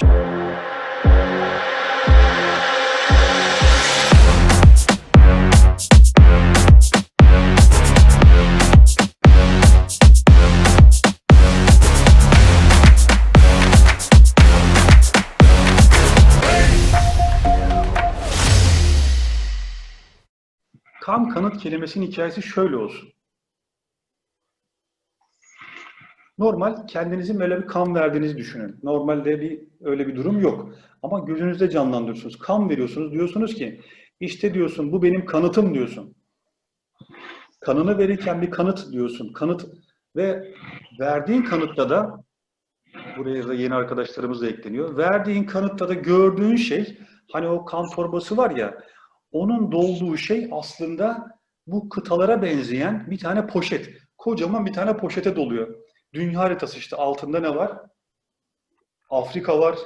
Kan kanıt kelimesinin hikayesi şöyle olsun. Normal kendinizin böyle bir kan verdiğinizi düşünün. Normalde bir öyle bir durum yok. Ama gözünüzde canlandırıyorsunuz. Kan veriyorsunuz. Diyorsunuz ki işte diyorsun bu benim kanıtım diyorsun. Kanını verirken bir kanıt diyorsun. Kanıt ve verdiğin kanıtta da buraya da yeni arkadaşlarımız da ekleniyor. Verdiğin kanıtta da gördüğün şey hani o kan torbası var ya onun dolduğu şey aslında bu kıtalara benzeyen bir tane poşet. Kocaman bir tane poşete doluyor. Dünya haritası işte altında ne var? Afrika var.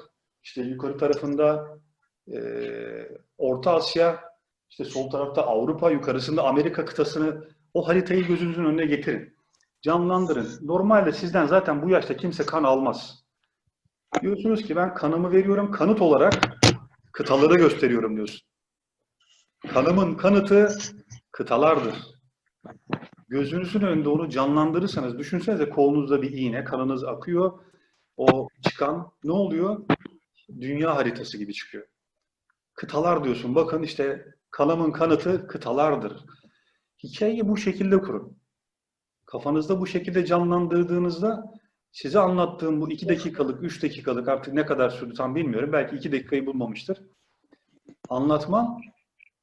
İşte yukarı tarafında eee, Orta Asya, işte sol tarafta Avrupa, yukarısında Amerika kıtasını o haritayı gözünüzün önüne getirin. Canlandırın. Normalde sizden zaten bu yaşta kimse kan almaz. Diyorsunuz ki ben kanımı veriyorum, kanıt olarak kıtaları gösteriyorum diyorsun. Kanımın kanıtı kıtalardır. Gözünüzün önünde onu canlandırırsanız, düşünsenize kolunuzda bir iğne, kanınız akıyor. O çıkan ne oluyor? Dünya haritası gibi çıkıyor. Kıtalar diyorsun. Bakın işte kanımın kanıtı kıtalardır. Hikayeyi bu şekilde kurun. Kafanızda bu şekilde canlandırdığınızda size anlattığım bu iki dakikalık, üç dakikalık artık ne kadar sürdü tam bilmiyorum. Belki iki dakikayı bulmamıştır. Anlatmam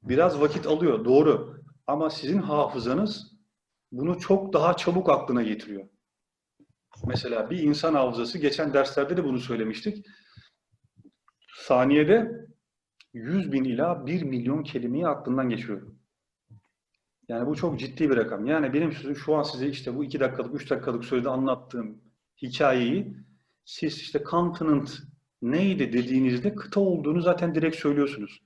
biraz vakit alıyor, doğru. Ama sizin hafızanız bunu çok daha çabuk aklına getiriyor. Mesela bir insan hafızası, geçen derslerde de bunu söylemiştik. Saniyede 100 bin ila 1 milyon kelimeyi aklından geçiyor. Yani bu çok ciddi bir rakam. Yani benim şu an size işte bu 2 dakikalık, 3 dakikalık sürede anlattığım hikayeyi siz işte continent neydi dediğinizde kıta olduğunu zaten direkt söylüyorsunuz.